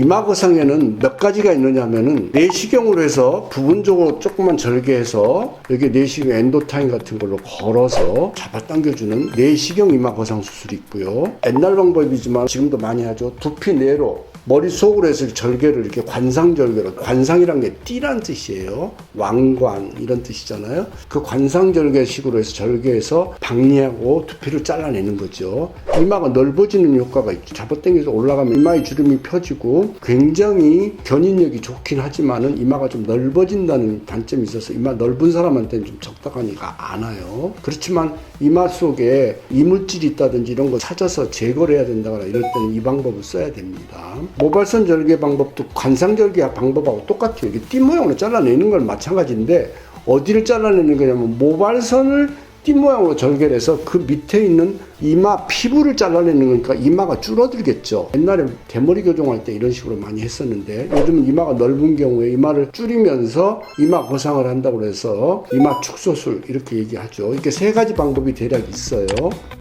이마 거상에는 몇 가지가 있느냐 하면은 내시경으로 해서 부분적으로 조금만 절개해서 여기 내시경 엔도타인 같은 걸로 걸어서 잡아당겨주는 내시경 이마 거상 수술이 있고요. 옛날 방법이지만 지금도 많이 하죠. 두피 내로 머릿속으로 해서 절개를 이렇게 관상절개로 관상이란 게 띠란 뜻이에요. 왕관 이런 뜻이잖아요. 그 관상절개식으로 해서 절개해서 박리하고 두피를 잘라내는 거죠. 이마가 넓어지는 효과가 있죠. 잡아당겨서 올라가면 이마의 주름이 펴지고 굉장히 견인력이 좋긴 하지만은 이마가 좀 넓어진다는 단점이 있어서 이마 넓은 사람한테는 좀 적당하니까 않아요. 그렇지만 이마 속에 이물질이 있다든지 이런 거 찾아서 제거를 해야 된다거나 이럴 때는 이 방법을 써야 됩니다. 모발선 절개 방법도 관상 절개 방법하고 똑같아요. 이게 띠 모양으로 잘라내는 건 마찬가지인데 어디를 잘라내는 거냐면 모발선을 띠 모양으로 절개를 해서 그 밑에 있는 이마 피부를 잘라내는 거니까 이마가 줄어들겠죠. 옛날에 대머리 교정할 때 이런 식으로 많이 했었는데 요즘은 이마가 넓은 경우에 이마를 줄이면서 이마 거상을 한다고 해서 이마 축소술 이렇게 얘기하죠. 이렇게 세 가지 방법이 대략 있어요.